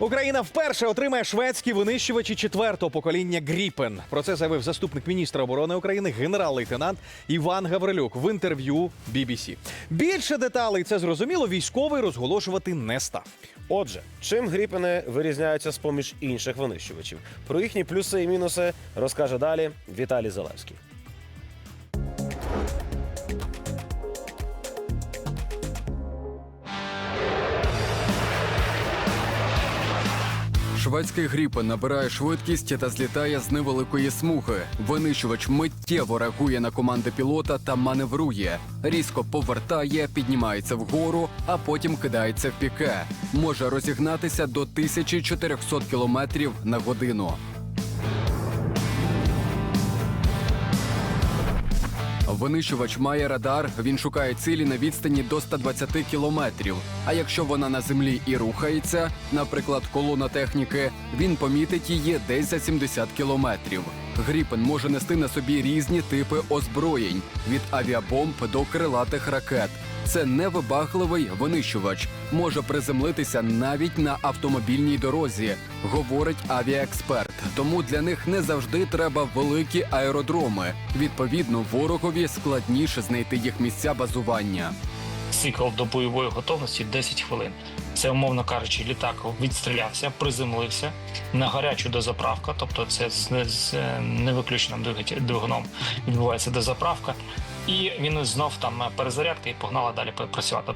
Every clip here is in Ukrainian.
Україна вперше отримає шведські винищувачі четвертого покоління Гріпен. Про це заявив заступник міністра оборони України генерал-лейтенант Іван Гаврилюк в інтерв'ю BBC. Більше деталей це зрозуміло. Військовий розголошувати не став. Отже, чим гріпени вирізняються з поміж інших винищувачів? Про їхні плюси і мінуси розкаже далі Віталій Залевський. Шведський гріпен набирає швидкість та злітає з невеликої смуги. Винищувач миттєво реагує на команди пілота та маневрує. Різко повертає, піднімається вгору, а потім кидається в піке. Може розігнатися до 1400 км на годину. Винищувач має радар, він шукає цілі на відстані до 120 кілометрів. А якщо вона на землі і рухається, наприклад, колона техніки, він помітить її десь за 70 кілометрів. Гріпен може нести на собі різні типи озброєнь від авіабомб до крилатих ракет. Це невибагливий винищувач, може приземлитися навіть на автомобільній дорозі, говорить авіаексперт. Тому для них не завжди треба великі аеродроми. Відповідно, ворогові складніше знайти їх місця базування. Цикл до бойової готовності 10 хвилин. Це, умовно кажучи, літак відстрілявся, приземлився на гарячу дозаправка, тобто це з, невиключеним двигуном відбувається дозаправка, і він знов там перезарядка і погнала далі працювати.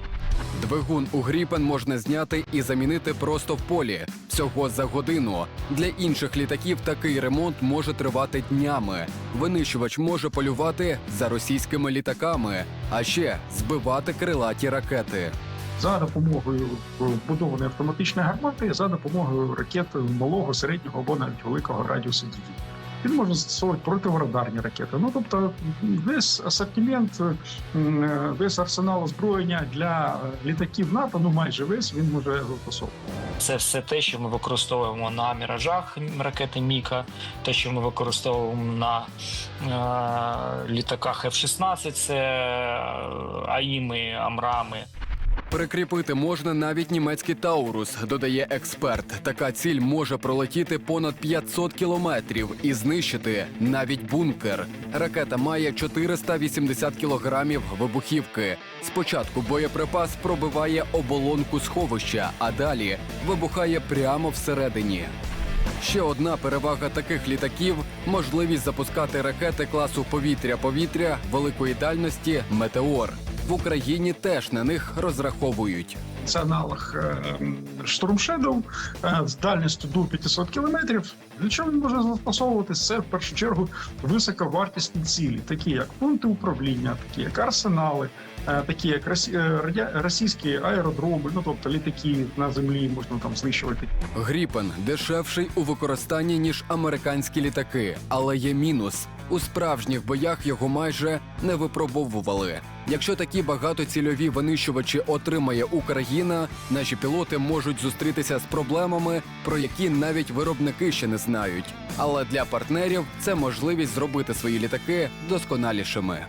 Двигун у Гріпен можна зняти і замінити просто в полі всього за годину. Для інших літаків такий ремонт може тривати днями. Винищувач може полювати за російськими літаками, а ще збивати крилаті ракети. за допомогою е, вбудованої автоматичної гармати, за допомогою ракет малого, середнього або навіть великого радіусу дії. Він може застосовувати противорадарні ракети. Ну тобто весь асортимент, е, весь арсенал озброєння для е, літаків НАТО, ну майже весь він може застосовувати. Це все те, що ми використовуємо на міражах ракети Міка, те, що ми використовуємо на е, літаках F-16, це АІМи, Амрами. Прикріпити можна навіть німецький Таурус, додає експерт. Така ціль може пролетіти понад 500 кілометрів і знищити навіть бункер. Ракета має 480 кілограмів вибухівки. Спочатку боєприпас пробиває оболонку сховища, а далі вибухає прямо всередині. Ще одна перевага таких літаків можливість запускати ракети класу повітря-повітря великої дальності Метеор. В Україні теж на них розраховують. Це аналог Shadow е, з дальністю до 500 кілометрів. Для чого він може застосовуватися? Це в першу чергу високовартісні цілі, такі як пункти управління, такі як арсенали, е, такі як е, російські аеродроми, ну тобто літаки на землі можна там знищувати. Гріпен дешевший у використанні ніж американські літаки, але є мінус. У справжніх боях його майже не випробовували. Якщо такі багатоцільові винищувачі отримає Україна, наші пілоти можуть зустрітися з проблемами, про які навіть виробники ще не знають. Але для партнерів це можливість зробити свої літаки досконалішими.